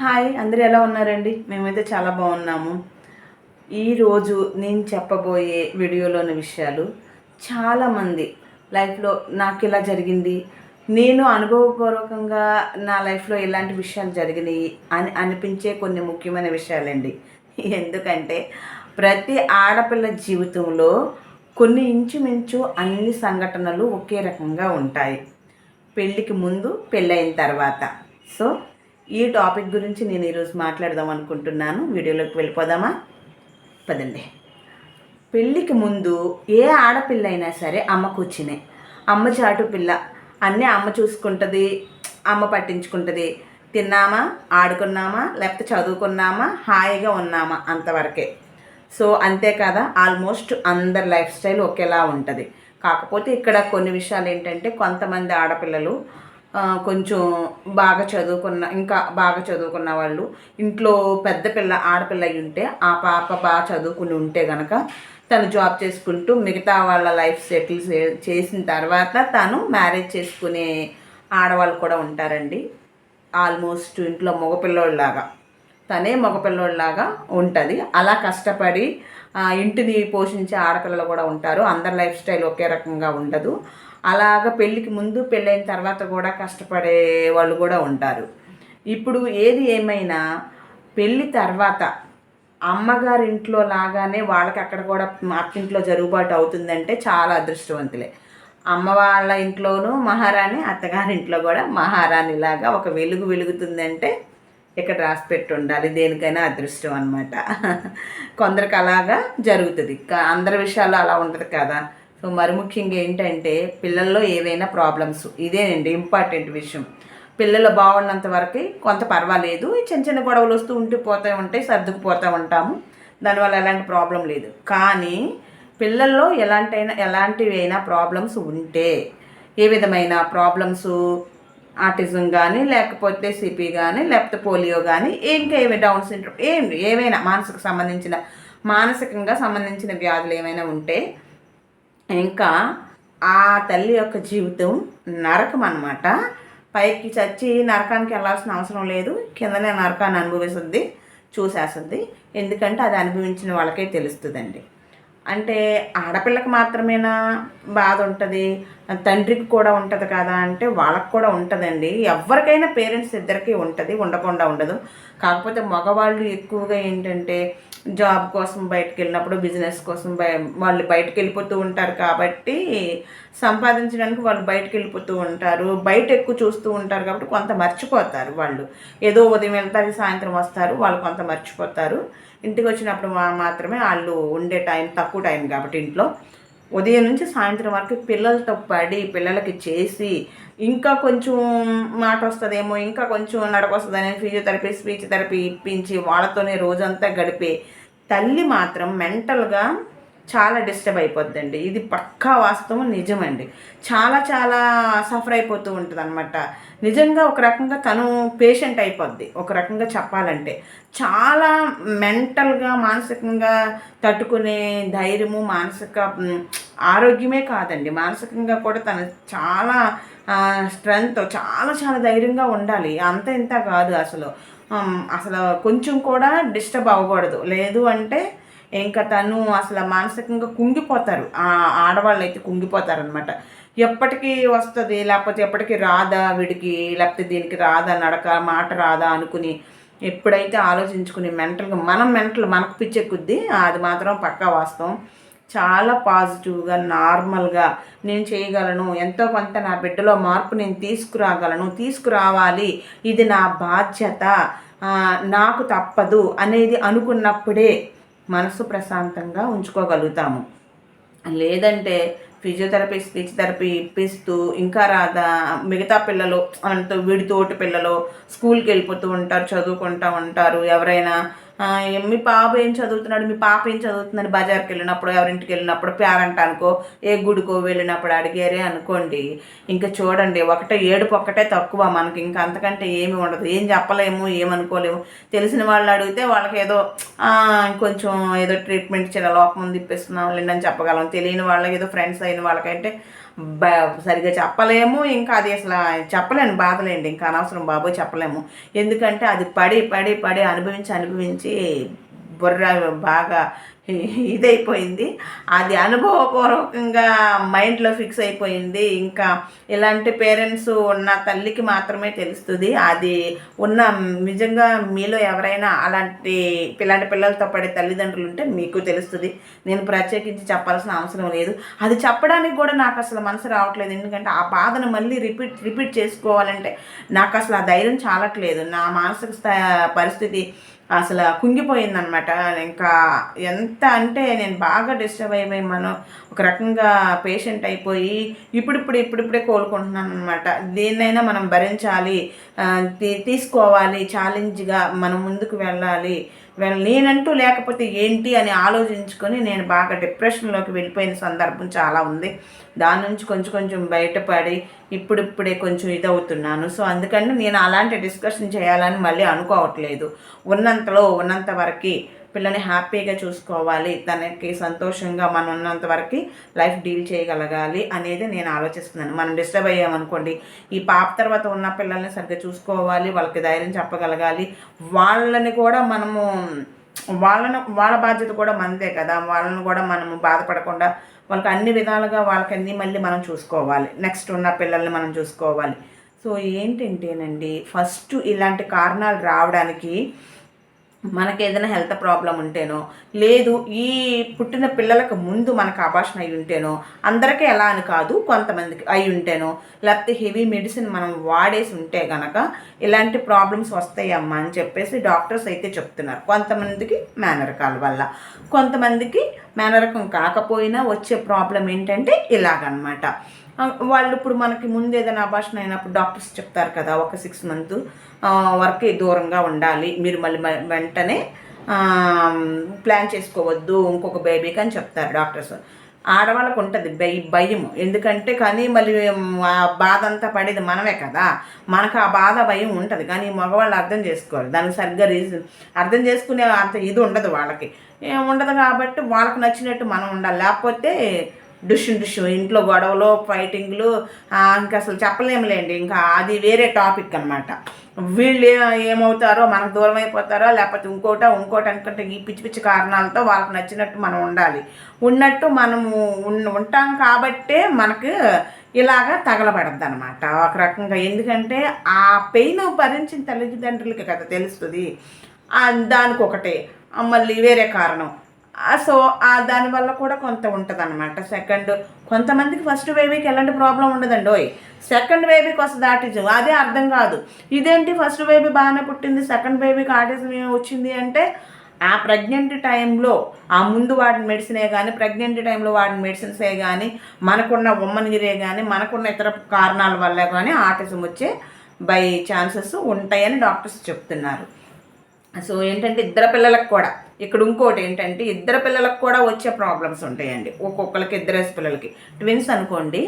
Hi అందరు ఎలా ఉన్నారండి? మేమైతే చాలా బాగున్నాము. ఈరోజు నేను చెప్పబోయే వీడియోలోని విషయాలు చాలామంది లైఫ్లో నాకు ఇలా జరిగింది నేను అనుభవపూర్వకంగా నా లైఫ్లో ఇలాంటి విషయాలు జరిగినాయి అని అనిపించే కొన్ని ముఖ్యమైన విషయాలండి. ఎందుకంటే ప్రతి ఆడపిల్ల జీవితంలో కొన్ని ఇంచుమించు అన్ని సంఘటనలు ఒకే రకంగా ఉంటాయి. పెళ్ళికి ముందు పెళ్ళైన తర్వాత. సో ఈ టాపిక్ గురించి నేను ఈరోజు మాట్లాడదాం అనుకుంటున్నాను. వీడియోలోకి వెళ్ళిపోదామా? పదండి. పెళ్ళికి ముందు ఏ ఆడపిల్ల అయినా సరే అమ్మకు వచ్చినాయి అమ్మ చాటు పిల్ల. అన్నీ అమ్మ చూసుకుంటుంది అమ్మ పట్టించుకుంటుంది. తిన్నామా? ఆడుకున్నామా? లేకపోతే చదువుకున్నామా? హాయిగా ఉన్నామా? అంతవరకే. సో అంతే కదా? ఆల్మోస్ట్ అందరి లైఫ్ స్టైల్ ఒకేలా ఉంటుంది. కాకపోతే ఇక్కడ కొన్ని విషయాలు ఏంటంటే కొంతమంది ఆడపిల్లలు కొంచెం బాగా చదువుకున్న ఇంకా బాగా చదువుకున్న వాళ్ళు ఇంట్లో పెద్ద పిల్ల ఆడపిల్ల అయి ఉంటే ఆ పాప బాగా చదువుకుని ఉంటే గనక తను జాబ్ చేసుకుంటూ మిగతా వాళ్ళ లైఫ్ సెటిల్ చేసిన తర్వాత తను మ్యారేజ్ చేసుకునే ఆడవాళ్ళు కూడా ఉంటారండి. ఆల్మోస్ట్ ఇంట్లో మగపిల్లోళ్ళలాగా. తనే మగపిల్లోళ్ళలాగా ఉంటుంది. అలా కష్టపడి ఇంటిని పోషించే ఆడపిల్లలు కూడా ఉంటారు. అందరి లైఫ్ స్టైల్ ఒకే రకంగా ఉండదు. అలాగ పెళ్ళికి ముందు పెళ్ళైన తర్వాత కూడా కష్టపడే వాళ్ళు కూడా ఉంటారు. ఇప్పుడు ఏది ఏమైనా పెళ్ళి తర్వాత అమ్మగారింట్లో లాగానే వాళ్ళకి అక్కడ కూడా అత్తింట్లో జరుగుబాటు అవుతుందంటే చాలా అదృష్టవంతులే. అమ్మ వాళ్ళ ఇంట్లోనూ మహారాణి అత్తగారి ఇంట్లో కూడా మహారాణిలాగా ఒక వెలుగు వెలుగుతుందంటే ఇక్కడ రాసి పెట్టి ఉండాలి దేనికైనా అదృష్టం అనమాట కొందరికి అలాగా జరుగుతుంది. అందరి విషయాల్లో అలా ఉండదు కదా. మరి ముఖ్యంగా ఏంటంటే పిల్లల్లో ఏవైనా ప్రాబ్లమ్స్ ఇదేనండి ఇంపార్టెంట్ విషయం. పిల్లలు బాగున్నంత వరకు కొంత పర్వాలేదు చిన్న చిన్న గొడవలు వస్తూ ఉంటూ పోతూ ఉంటాయి సర్దుకుపోతూ ఉంటాము. దానివల్ల ఎలాంటి ప్రాబ్లం లేదు. కానీ పిల్లల్లో ఎలాంటైనా ఎలాంటివైనా ప్రాబ్లమ్స్ ఉంటే ఏ విధమైన ప్రాబ్లమ్స్ ఆటిజం కానీ లేకపోతే సిపి కానీ లేకపోతే పోలియో కానీ ఇంకా ఏమి డౌన్ సిండ్రోమ్ ఏం ఏవైనా మానసిక సంబంధించిన మానసికంగా సంబంధించిన వ్యాధులు ఏమైనా ఉంటే ఇంకా ఆ తల్లి యొక్క జీవితం నరకం అన్నమాట. పైకి చచ్చి నరకానికి వెళ్ళాల్సిన అవసరం లేదు. కిందనే నరకాన్ని అనుభవిస్తుంది చూసేస్తుంది. ఎందుకంటే అది అనుభవించిన వాళ్ళకే తెలుస్తుందండి. అంటే ఆడపిల్లకి మాత్రమేనా బాధ ఉంటుంది? తండ్రికి కూడా ఉంటుంది కదా అంటే వాళ్ళకి కూడా ఉంటుందండి. ఎవరికైనా పేరెంట్స్ ఇద్దరికి ఉంటుంది ఉండకుండా ఉండదు. కాకపోతే మగవాళ్ళు ఎక్కువగా ఏంటంటే జాబ్ కోసం బయటకు వెళ్ళినప్పుడు బిజినెస్ కోసం బయ వాళ్ళు బయటకు వెళ్ళిపోతూ ఉంటారు కాబట్టి సంపాదించడానికి వాళ్ళు బయటకు వెళ్ళిపోతూ ఉంటారు. బయట ఎక్కువ చూస్తూ ఉంటారు కాబట్టి కొంత మర్చిపోతారు వాళ్ళు. ఏదో ఉదయం వెళ్తారు సాయంత్రం వస్తారు వాళ్ళు కొంత మర్చిపోతారు. ఇంటికి వచ్చినప్పుడు మాత్రమే వాళ్ళు ఉండే టైం తక్కువ టైం కాబట్టి ఇంట్లో. ఉదయం నుంచి సాయంత్రం వరకు పిల్లలతో పడి పిల్లలకి చేసి ఇంకా కొంచెం మాట వస్తుందేమో ఇంకా కొంచెం నడక వస్తుందని ఫిజియోథెరపీ స్పీచ్ థెరపీ ఇప్పించి వాళ్ళతోనే రోజంతా గడిపే తల్లి మాత్రం మెంటల్గా చాలా డిస్టర్బ్ అయిపోద్దండి. ఇది పక్కా వాస్తవం నిజమండి. చాలా చాలా సఫర్ అయిపోతూ ఉంటుంది అనమాట నిజంగా ఒక రకంగా తను పేషెంట్ అయిపోద్ది. ఒక రకంగా చెప్పాలంటే. చాలా మెంటల్గా మానసికంగా తట్టుకునే ధైర్యము మానసిక ఆరోగ్యమే కాదండి. మానసికంగా కూడా తను చాలా స్ట్రెంగ్త్ చాలా చాలా ధైర్యంగా ఉండాలి. అంత ఇంత కాదు అసలు. అసలు కొంచెం కూడా డిస్టర్బ్ అవ్వకూడదు. లేదు అంటే ఇంకా తను అసలు మానసికంగా కుంగిపోతారు. ఆడవాళ్ళు అయితే కుంగిపోతారు అనమాట ఎప్పటికీ వస్తుంది లేకపోతే ఎప్పటికీ రాదా వీడికి లేకపోతే దీనికి రాదా నడక మాట రాదా అనుకుని ఎప్పుడైతే ఆలోచించుకుని మెంటల్గా మనం మెంటల్ మనకు పిచ్చెక్కుద్ది అది మాత్రం పక్కా వాస్తవం. చాలా పాజిటివ్గా నార్మల్గా నేను చేయగలను ఎంతో కొంత నా బిడ్డలో మార్పు నేను తీసుకురాగలను తీసుకురావాలి ఇది నా బాధ్యత నాకు తప్పదు అనేది అనుకున్నప్పుడే మనసు ప్రశాంతంగా ఉంచుకోగలుగుతాము. లేదంటే ఫిజియోథెరపీ స్పీచ్ థెరపీ ఇప్పిస్తూ ఇంకా రాదా మిగతా పిల్లలు అంటూ వీడితోటి పిల్లలు స్కూల్కి వెళ్ళిపోతూ ఉంటారు చదువుకుంటూ ఉంటారు. ఎవరైనా మీ పాప ఏం చదువుతున్నాడు? మీ పాప ఏం చదువుతుందని బజార్కి వెళ్ళినప్పుడు ఎవరింటికి వెళ్ళినప్పుడు పేరెంట్ అనుకో ఏ గుడికో వెళ్ళినప్పుడు అడిగారే అనుకోండి ఇంకా చూడండి ఒకటే ఏడుపు ఒక్కటే తక్కువ మనకి ఇంకా అంతకంటే ఏమి ఉండదు. ఏం చెప్పలేము ఏమనుకోలేము. తెలిసిన వాళ్ళు అడిగితే వాళ్ళకి ఏదో కొంచెం ఏదో ట్రీట్మెంట్ చిన్న లోపం ఉంది ఇప్పిస్తున్నాం లేండి అని చెప్పగలం. తెలియని వాళ్ళకి ఏదో ఫ్రెండ్స్ అయిన వాళ్ళకంటే సరిగా చెప్పలేము. ఇంకా అది అసలు చెప్పలేను బాధలేండి. ఇంకా అనవసరం బాబోయ్ చెప్పలేము. ఎందుకంటే అది పడి పడి పడి అనుభవించి అనుభవించి బుర్ర బాగా ఇదైపోయింది. అది అనుభవపూర్వకంగా మైండ్లో ఫిక్స్ అయిపోయింది. ఇంకా ఇలాంటి పేరెంట్స్ ఉన్న తల్లికి మాత్రమే తెలుస్తుంది. అది ఉన్న నిజంగా మీలో ఎవరైనా అలాంటి ఇలాంటి పిల్లలతో పడే తల్లిదండ్రులు ఉంటే మీకు తెలుస్తుంది. నేను ప్రత్యేకించి చెప్పాల్సిన అవసరం లేదు. అది చెప్పడానికి కూడా నాకు అసలు మనసు రావట్లేదు. ఎందుకంటే ఆ బాధను మళ్ళీ రిపీట్ రిపీట్ చేసుకోవాలంటే నాకు అసలు ఆ ధైర్యం చాలట్లేదు. నా మానసిక స్థా- పరిస్థితి అసలు కుంగిపోయిందనమాట ఇంకా ఎంత అంటే నేను బాగా డిస్టర్బ్ అయిపోయి మనం ఒక రకంగా పేషెంట్ అయిపోయి ఇప్పుడిప్పుడు ఇప్పుడిప్పుడే కోలుకుంటున్నాను అనమాట దేన్నైనా మనం భరించాలి తీ- తీసుకోవాలి ఛాలెంజ్గా మనం ముందుకు వెళ్ళాలి. నేనంటూ లేకపోతే ఏంటి అని ఆలోచించుకొని నేను బాగా డిప్రెషన్లోకి వెళ్ళిపోయిన సందర్భం చాలా ఉంది. దాని నుంచి కొంచెం కొంచెం బయటపడి ఇప్పుడిప్పుడే కొంచెం ఇదవుతున్నాను. సో అందుకని నేను అలాంటి డిస్కషన్ చేయాలని మళ్ళీ అనుకోవట్లేదు. ఉన్నంతలో ఉన్నంత వరకు పిల్లని హ్యాపీగా చూసుకోవాలి తనకి సంతోషంగా మనం ఉన్నంత వరకు లైఫ్ డీల్ చేయగలగాలి అనేది నేను ఆలోచిస్తున్నాను. మనం డిస్టర్బ్ అయ్యామనుకోండి ఈ పాప తర్వాత ఉన్న పిల్లల్ని సరిగ్గా చూసుకోవాలి వాళ్ళకి ధైర్యం చెప్పగలగాలి. వాళ్ళని కూడా మనము వాళ్ళను వాళ్ళ బాధ్యత కూడా మనదే కదా. వాళ్ళని కూడా మనము బాధపడకుండా వాళ్ళకి అన్ని విధాలుగా వాళ్ళకి అన్ని మళ్ళీ మనం చూసుకోవాలి. నెక్స్ట్ ఉన్న పిల్లల్ని మనం చూసుకోవాలి. సో ఏంటంటేనండి ఫస్ట్ ఇలాంటి కారణాలు రావడానికి మనకి ఏదైనా హెల్త్ ప్రాబ్లం ఉంటేనో లేదు ఈ పుట్టిన పిల్లలకు ముందు మనకు అభాషణ అయి ఉంటేనో అందరికీ ఎలా అని కాదు కొంతమందికి అయి ఉంటేనో లేకపోతే హెవీ మెడిసిన్ మనం వాడేసి ఉంటే గనక ఇలాంటి ప్రాబ్లమ్స్ వస్తాయమ్మా అని చెప్పేసి డాక్టర్స్ అయితే చెప్తున్నారు. కొంతమందికి మేనరకాల వల్ల. కొంతమందికి మేనరకం కాకపోయినా వచ్చే ప్రాబ్లం ఏంటంటే ఇలాగనమాట. వాళ్ళు ఇప్పుడు మనకి ముందు ఏదైనా అభాషణ అయినప్పుడు డాక్టర్స్ చెప్తారు కదా ఒక సిక్స్ మంత్ వరకు దూరంగా ఉండాలి. మీరు మళ్ళీ వెంటనే ప్లాన్ చేసుకోవద్దు ఇంకొక బేబీకి అని చెప్తారు డాక్టర్స్. ఆడవాళ్ళకు ఉంటుంది భయ భయం. ఎందుకంటే కానీ మళ్ళీ ఆ బాధ అంతా పడేది మనమే కదా. మనకు ఆ బాధ భయం ఉంటుంది. కానీ మగవాళ్ళు అర్థం చేసుకోరు. దానికి సరిగ్గా రీజన్ అర్థం చేసుకునే అంత ఇది ఉండదు వాళ్ళకి. ఏం ఉండదు కాబట్టి వాళ్ళకి నచ్చినట్టు మనం ఉండాలి. లేకపోతే డుష్ డుషు ఇంట్లో గొడవలు ఫైటింగ్లు ఇంకా అసలు చెప్పలేములేండి. ఇంకా అది వేరే టాపిక్ అనమాట వీళ్ళు ఏమవుతారో మనకు దూరం అయిపోతారో లేకపోతే ఇంకోట ఇంకోటి అనుకుంటే ఈ పిచ్చి పిచ్చి కారణాలతో వాళ్ళకి నచ్చినట్టు మనం ఉండాలి. ఉన్నట్టు మనము ఉంటాం కాబట్టే మనకు ఇలాగా తగలబడద్దు అనమాట ఒక రకంగా ఎందుకంటే ఆ పెయిన్ భరించిన తల్లిదండ్రులకి కదా తెలుస్తుంది. దానికి ఒకటే మళ్ళీ వేరే కారణం. సో దానివల్ల కూడా కొంత ఉంటుంది అనమాట సెకండ్ కొంతమందికి ఫస్ట్ బేబీకి ఎలాంటి ప్రాబ్లం ఉండదండి. ఓయ్ సెకండ్ బేబీకి వస్తుంది ఆటిజం అదే అర్థం కాదు. ఇదేంటి ఫస్ట్ బేబీ బాగానే పుట్టింది సెకండ్ బేబీకి ఆటిజం ఏమి వచ్చింది అంటే ఆ ప్రెగ్నెంట్ టైంలో ఆ ముందు వాడిన మెడిసినే కానీ ప్రెగ్నెంట్ టైంలో వాడిన మెడిసిన్సే కానీ మనకున్న ఉమ్మనిగిరే కానీ మనకున్న ఇతర కారణాల వల్ల కానీ ఆటిజం వచ్చే బై ఛాన్సెస్ ఉంటాయని డాక్టర్స్ చెప్తున్నారు. సో ఏంటంటే ఇద్దరు పిల్లలకు కూడా ఇక్కడ ఇంకోటి ఏంటంటే ఇద్దరు పిల్లలకు కూడా వచ్చే ప్రాబ్లమ్స్ ఉంటాయండి. ఒక్కొక్కరికి ఇద్దరేసి పిల్లలకి ట్విన్స్ అనుకోండి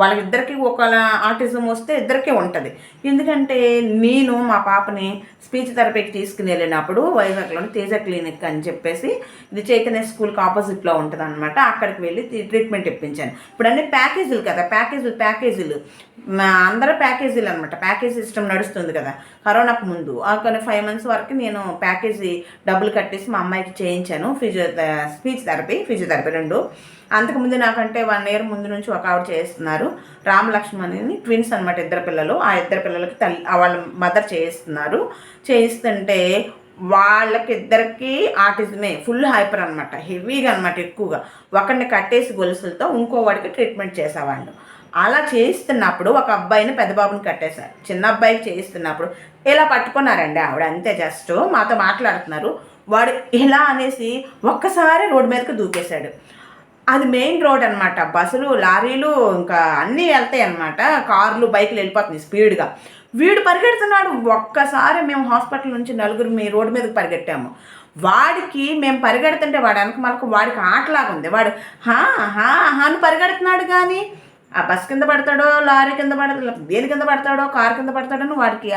వాళ్ళకిద్దరికి ఒక ఆటిజం వస్తే ఇద్దరికీ ఉంటుంది. ఎందుకంటే నేను మా పాపని స్పీచ్ థెరపీకి తీసుకుని వెళ్ళినప్పుడు వైజాగ్లోని తేజ క్లినిక్ అని చెప్పేసి ఇది చైతన్య స్కూల్కి ఆపోజిట్లో ఉంటుంది అనమాట అక్కడికి వెళ్ళి ట్రీట్మెంట్ ఇప్పించాను. ఇప్పుడు అన్ని ప్యాకేజీలు కదా ప్యాకేజీలు ప్యాకేజీలు. మా అందరూ ప్యాకేజీలు అనమాట ప్యాకేజ్ సిస్టమ్ నడుస్తుంది కదా కరోనాకు ముందు. కొన్ని ఫైవ్ మంత్స్ వరకు నేను ప్యాకేజీ డబ్బులు కట్టేసి మా అమ్మాయికి చేయించాను. ఫిజియో స్పీచ్ థెరపీ ఫిజియోథెరపీ రెండు. అంతకుముందు నాకంటే వన్ ఇయర్ ముందు నుంచి ఒక ఆవిడ చేస్తున్నారు. రామ్ లక్ష్మణ్ ట్విన్స్ అనమాట ఇద్దరు పిల్లలు. ఆ ఇద్దరు పిల్లలకి తల్లి వాళ్ళ మదర్ చేయిస్తున్నారు. చేయిస్తుంటే వాళ్ళకిద్దరికి ఆటిజమే ఫుల్ హైపర్ అనమాట హెవీగా అనమాట ఎక్కువగా. ఒకరిని కట్టేసి గొలుసులతో ఇంకోవాడికి ట్రీట్మెంట్ చేసేవాళ్ళు. అలా చేయిస్తున్నప్పుడు ఒక అబ్బాయిని పెద్ద బాబుని కట్టేశారు. చిన్న అబ్బాయికి చేయిస్తున్నప్పుడు ఇలా పట్టుకున్నారండి ఆవిడ. అంతే జస్ట్ మాతో మాట్లాడుతున్నారు. వాడు ఇలా అనేసి ఒక్కసారి రోడ్డు మీదకి దూకేశాడు. అది మెయిన్ రోడ్ అనమాట బస్సులు లారీలు ఇంకా అన్నీ వెళ్తాయి అనమాట కార్లు బైకులు వెళ్ళిపోతున్నాయి స్పీడ్గా వీడు పరిగెడుతున్నాడు. ఒక్కసారి మేము హాస్పిటల్ నుంచి నలుగురు మీ రోడ్డు మీదకి పరిగెట్టాము. వాడికి మేము పరిగెడుతుంటే వాడు వెనక మనకు వాడికి ఆటలాగా ఉంది. వాడు హా హా అని పరిగెడుతున్నాడు కానీ ఆ బస్ కింద పడతాడో లారీ కింద పడతాడో దేని కింద పడతాడో కారు కింద పడతాడో వాడికి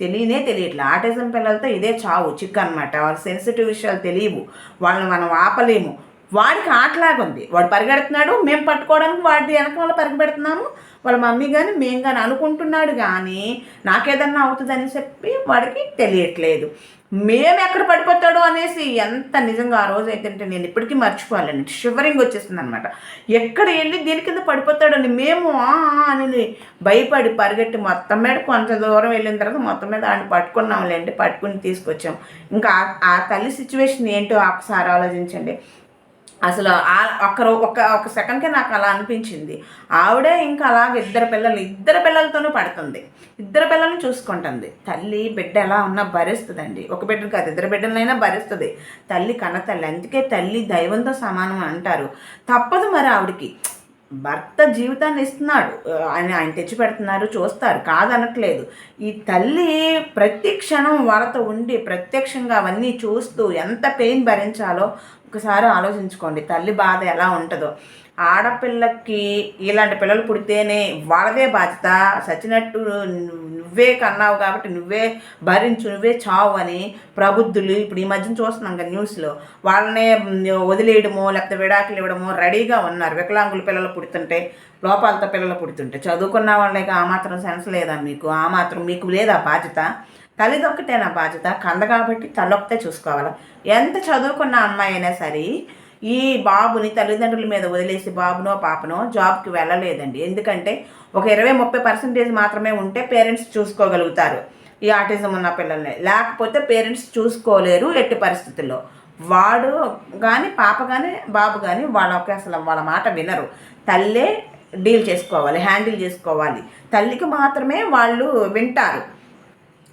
తెలియనే తెలియట్లే. ఆటిజం పిల్లలతో ఇదే చావు చిక్కు అనమాట వాళ్ళ సెన్సిటివ్ విషయాలు తెలియవు. వాళ్ళని మనం ఆపలేము. వాడికి ఆటలాగా ఉంది. వాడు పరిగెడుతున్నాడు మేము పట్టుకోవడానికి వాడి వెనక వల్ల పరిగెడుతున్నాము వాళ్ళ మమ్మీ కానీ మేము కానీ అనుకుంటున్నాడు కానీ నాకేదన్నా అవుతుందని చెప్పి వాడికి తెలియట్లేదు. మేము ఎక్కడ పడిపోతాడో అనేసి ఎంత నిజంగా ఆ రోజు అయితే నేను ఇప్పటికీ మర్చిపోవాలండి షివరింగ్ వచ్చేసింది అనమాట ఎక్కడ వెళ్ళి దీని కింద పడిపోతాడని మేము "ఆ, అని భయపడి పరిగెట్టి మొత్తం మీద కొంత దూరం వెళ్ళిన తర్వాత మొత్తం మీద ఆయన పట్టుకున్నాంలేండి పట్టుకుని తీసుకొచ్చాం. ఇంకా ఆ- ఆ తల్లి సిచ్యువేషన్ ఏంటో ఒకసారి ఆలోచించండి. అసలు ఆ ఒక్కరు ఒక ఒక సెకండ్కే నాకు అలా అనిపించింది. ఆవిడే ఇంకా అలాగ ఇద్దరు పిల్లలు ఇద్దరు పిల్లలతోనూ పడుతుంది. ఇద్దరు పిల్లల్ని చూసుకుంటుంది. తల్లి బిడ్డ ఎలా ఉన్నా భరిస్తుందండి. ఒక బిడ్డను కాదు ఇద్దరు బిడ్డలైనా భరిస్తుంది. తల్లి కన్న తల్లి అందుకే తల్లి దైవంతో సమానం అంటారు. తప్పదు మరి ఆవిడకి. భర్త జీవితాన్ని ఇస్తున్నాడు. ఆయన ఆయన తెచ్చి పెడుతున్నారు చూస్తారు. కాదనట్లేదు. ఈ తల్లి ప్రతి క్షణం వాళ్ళతో ఉండి ప్రత్యక్షంగా అవన్నీ చూస్తూ ఎంత పెయిన్ భరించాలో ఒకసారి ఆలోచించుకోండి తల్లి బాధ ఎలా ఉంటుందో. ఆడపిల్లకి ఇలాంటి పిల్లలు పుడితేనే వాళ్ళదే బాధ్యత. చచ్చినట్టు నువ్వే కన్నావు కాబట్టి నువ్వే భరించు నువ్వే చావు అని ప్రబుద్ధులు ఇప్పుడు ఈ మధ్యన చూస్తున్నాం కదా న్యూస్లో. వాళ్ళనే వదిలేయడమో లేకపోతే విడాకులు ఇవ్వడమో రెడీగా ఉన్నారు. వికలాంగుల పిల్లలు పుడుతుంటే లోపాలతో పిల్లలు పుడుతుంటే. చదువుకున్న వాళ్ళకి ఆ మాత్రం సెన్స్ లేదా మీకు? ఆ మాత్రం మీకు లేదా బాధ్యత? తల్లిదొక్కటే నా బాధ్యత? కంద కాబట్టి తలొక్కతే చూసుకోవాలి. ఎంత చదువుకున్న అమ్మాయి అయినా సరే ఈ బాబుని తల్లిదండ్రుల మీద వదిలేసి బాబునో పాపనో జాబ్కి వెళ్ళలేదండి. ఎందుకంటే ఒక ఇరవై ముప్పై పర్సెంటేజ్ మాత్రమే ఉంటే పేరెంట్స్ చూసుకోగలుగుతారు ఈ ఆటిజం ఉన్న పిల్లల్ని. లేకపోతే పేరెంట్స్ చూసుకోలేరు ఎట్టి పరిస్థితుల్లో. వాడు కానీ పాప కానీ బాబు కానీ వాళ్ళకి అసలు వాళ్ళ మాట వినరు. తల్లే డీల్ చేసుకోవాలి హ్యాండిల్ చేసుకోవాలి. తల్లికి మాత్రమే వాళ్ళు వింటారు.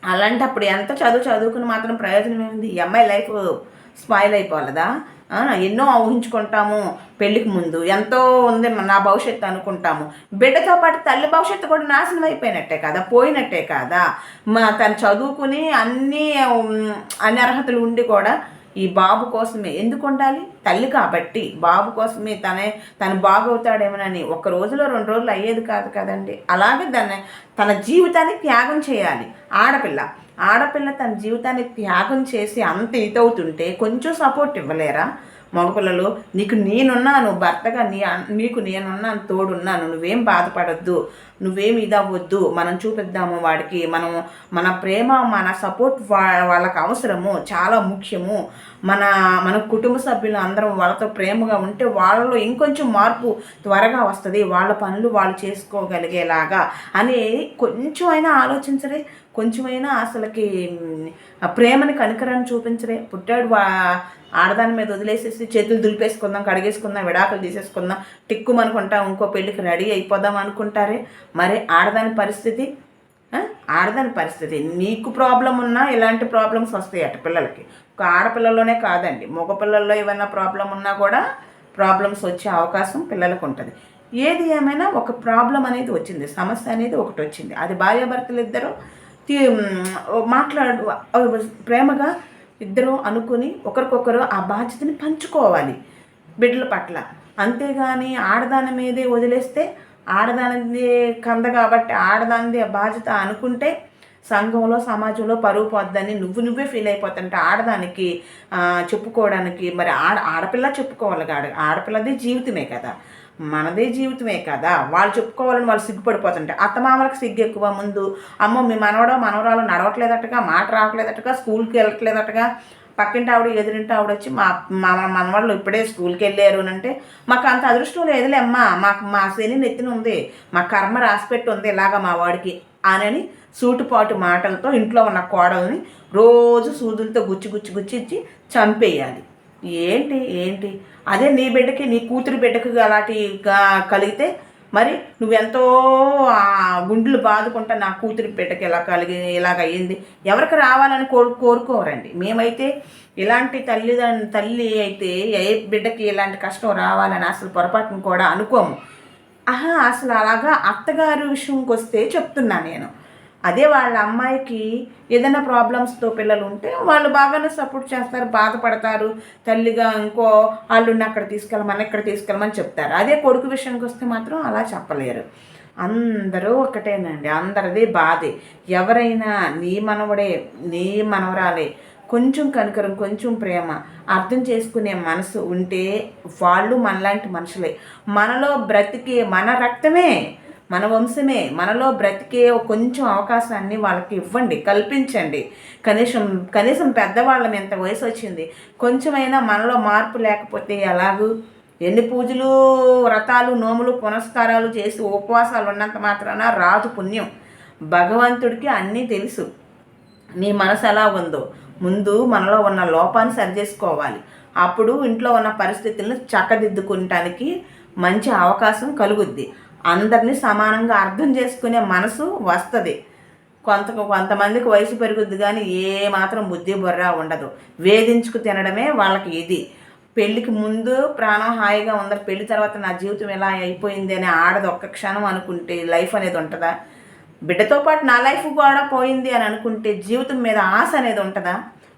అలాంటప్పుడు ఎంత చదువు చదువుకుని మాత్రం ప్రయోజనం ఏముంది? ఈ అమ్మాయి లైఫ్ స్పాయిల్ అయిపోలేదా ఎన్నో ఊహించుకుంటాము పెళ్ళికి ముందు. ఎంతో ఉంది నా భవిష్యత్తు అనుకుంటాము. బిడ్డతో పాటు తల్లి భవిష్యత్తు కూడా నాశనం అయిపోయినట్టే కదా? పోయినట్టే కదా? మా తను చదువుకుని అన్ని అన్ని అర్హతలు ఉండి కూడా ఈ బాబు కోసమే. ఎందుకు ఉండాలి? తల్లి కాబట్టి. బాబు కోసమే తనే తను బాగవుతాడేమోనని. ఒక రోజులో రెండు రోజులు అయ్యేది కాదు కదండి. అలాగే దాన్ని తన జీవితాన్ని త్యాగం చేయాలి. ఆడపిల్ల. ఆడపిల్ల తన జీవితాన్ని త్యాగం చేసి అంత ఇదవుతుంటే కొంచెం సపోర్ట్ ఇవ్వలేరా? మగపిల్లలు నీకు నేనున్నాను భర్తగా నీ నీకు నేనున్నాను తోడున్నాను నువ్వేం బాధపడద్దు నువ్వేం ఇదవ్వద్దు మనం చూపిద్దాము వాడికి మనం మన ప్రేమ మన సపోర్ట్ వా వాళ్ళకి అవసరము చాలా ముఖ్యము. మన మన కుటుంబ సభ్యులు అందరం వాళ్ళతో ప్రేమగా ఉంటే వాళ్ళలో ఇంకొంచెం మార్పు త్వరగా వస్తుంది వాళ్ళ పనులు వాళ్ళు చేసుకోగలిగేలాగా అని కొంచెం అయినా ఆలోచించరే కొంచెమైనా అసలుకి ప్రేమని కనికరాన్ని చూపించరే. పుట్టాడు వా ఆడదాని మీద వదిలేసేసి చేతులు దులిపేసుకుందాం కడిగేసుకుందాం విడాకులు తీసేసుకుందాం టిక్కుమనుకుంటాం ఇంకో పెళ్ళికి రెడీ అయిపోదాం అనుకుంటారే? మరి ఆడదాని పరిస్థితి? ఆడదాని పరిస్థితి. నీకు ప్రాబ్లం ఉన్నా ఇలాంటి ప్రాబ్లమ్స్ వస్తాయి అట పిల్లలకి. ఒక ఆడపిల్లల్లోనే కాదండి. మగపిల్లల్లో ఏమైనా ప్రాబ్లం ఉన్నా కూడా ప్రాబ్లమ్స్ వచ్చే అవకాశం పిల్లలకు ఉంటుంది. ఏది ఏమైనా ఒక ప్రాబ్లం అనేది వచ్చింది. సమస్య అనేది ఒకటి వచ్చింది. అది భార్యాభర్తలు ఇద్దరు మాట్లాడు ప్రేమగా ఇద్దరు అనుకుని ఒకరికొకరు ఆ బాధ్యతని పంచుకోవాలి బిడ్డల పట్ల. అంతేగాని ఆడదాని మీదే వదిలేస్తే ఆడదానిదే కంద కాబట్టి ఆడదానిది ఆ బాధ్యత అనుకుంటే సంఘంలో సమాజంలో పరువు పోద్దని నువ్వు నువ్వే ఫీల్ అయిపోతుంటే ఆడదానికి చెప్పుకోవడానికి మరి ఆడ ఆడపిల్ల చెప్పుకోవాలి ఆడ ఆడపిల్లది జీవితమే కదా. మనదే జీవితమే కదా. వాళ్ళు చెప్పుకోవాలని వాళ్ళు సిగ్గుపడిపోతుంటే. అత్తమామలకు సిగ్గు ఎక్కువ ముందు. అమ్మో మీ మనవడో మనవరాలు నడవట్లేదట్టుగా మాట రావట్లేదట్టుగా స్కూల్కి వెళ్ళట్లేదట్టుగా పక్కింటి ఆవిడ ఎదురింటి ఆవిడ వచ్చి మా మా మనవాళ్ళు ఇప్పుడే స్కూల్కి వెళ్ళారు అని అంటే మాకు అంత అదృష్టం లేదులే అమ్మా. మాకు మా శని నెత్తిన ఉంది. మా కర్మ రాసిపెట్టి ఉంది ఇలాగా మా వాడికి అని సూటుపాటు మాటలతో ఇంట్లో ఉన్న కోడల్ని రోజు సూదులతో గుచ్చి గుచ్చి గుచ్చి ఇచ్చి చంపేయాలి. ఏంటి ఏంటి? అదే నీ బిడ్డకి నీ కూతురు బిడ్డకి అలాంటి కలిగితే మరి నువ్వెంతో గుండెలు బాదుకుంటా నా కూతురి బిడ్డకి ఇలా కలిగి ఇలాగ అయ్యింది? ఎవరికి రావాలని కోరు కోరుకోరండి. మేమైతే ఇలాంటి తల్లిదండ్రు తల్లి అయితే ఏ బిడ్డకి ఇలాంటి కష్టం రావాలని అసలు పొరపాటును కూడా అనుకోము. ఆహా అసలు అలాగా అత్తగారు విషయంకి వస్తే చెప్తున్నా నేను. అదే వాళ్ళ అమ్మాయికి ఏదైనా ప్రాబ్లమ్స్తో పిల్లలు ఉంటే వాళ్ళు బాగానే సపోర్ట్ చేస్తారు బాధపడతారు. తల్లిగా ఇంకో వాళ్ళున్న అక్కడ తీసుకెళ్ళమని ఇక్కడ తీసుకెళ్ళమని చెప్తారు. అదే కొడుకు విషయానికి వస్తే మాత్రం అలా చెప్పలేరు. అందరూ ఒకటేనండి. అందరిది బాధే. ఎవరైనా నీ మనవడే నీ మనవరాలే కొంచెం కనుకరం కొంచెం ప్రేమ అర్థం చేసుకునే మనసు ఉంటే వాళ్ళు మనలాంటి మనుషులే. మనలో బ్రతికే మన రక్తమే మన వంశమే మనలో బ్రతికే కొంచెం అవకాశాన్ని వాళ్ళకి ఇవ్వండి కల్పించండి. కనీసం కనీసం పెద్దవాళ్ళం ఎంత వయసు వచ్చింది కొంచెమైనా మనలో మార్పు లేకపోతే ఎలాగూ? ఎన్ని పూజలు వ్రతాలు నోములు పునస్కారాలు చేసి ఉపవాసాలు ఉన్నంత మాత్రాన రాదు పుణ్యం. భగవంతుడికి అన్నీ తెలుసు. నీ మనసు ఎలా ఉందో. ముందు మనలో ఉన్న లోపాన్ని సరిచేసుకోవాలి. అప్పుడు ఇంట్లో ఉన్న పరిస్థితులను చక్కదిద్దుకుంటానికి మంచి అవకాశం కలుగుద్ది. అందరినీ సమానంగా అర్థం చేసుకునే మనసు వస్తుంది. కొంత కొంతమందికి వయసు పెరుగుద్ది కానీ ఏ మాత్రం బుద్ధి బుర్ర ఉండదు. వేధించుకు తినడమే వాళ్ళకి ఇది. పెళ్ళికి ముందు ప్రాణం హాయిగా ఉందరు పెళ్ళి తర్వాత నా జీవితం ఎలా అయిపోయింది అని ఆడది ఒక్క క్షణం అనుకుంటే లైఫ్ అనేది ఉంటుందా? బిడ్డతో పాటు నా లైఫ్ కూడా పోయింది అని అనుకుంటే జీవితం మీద ఆశ అనేది ఉంటుందా?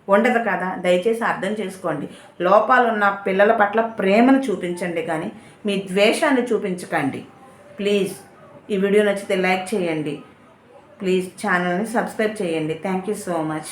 ఉండదు కదా. దయచేసి అర్థం చేసుకోండి. లోపాలున్న పిల్లల పట్ల ప్రేమను చూపించండి కానీ మీ ద్వేషాన్ని చూపించకండి. ప్లీజ్ ఈ వీడియో నచ్చితే లైక్ చేయండి. ప్లీజ్ ఛానల్ని సబ్స్క్రైబ్ చేయండి. Thank you so much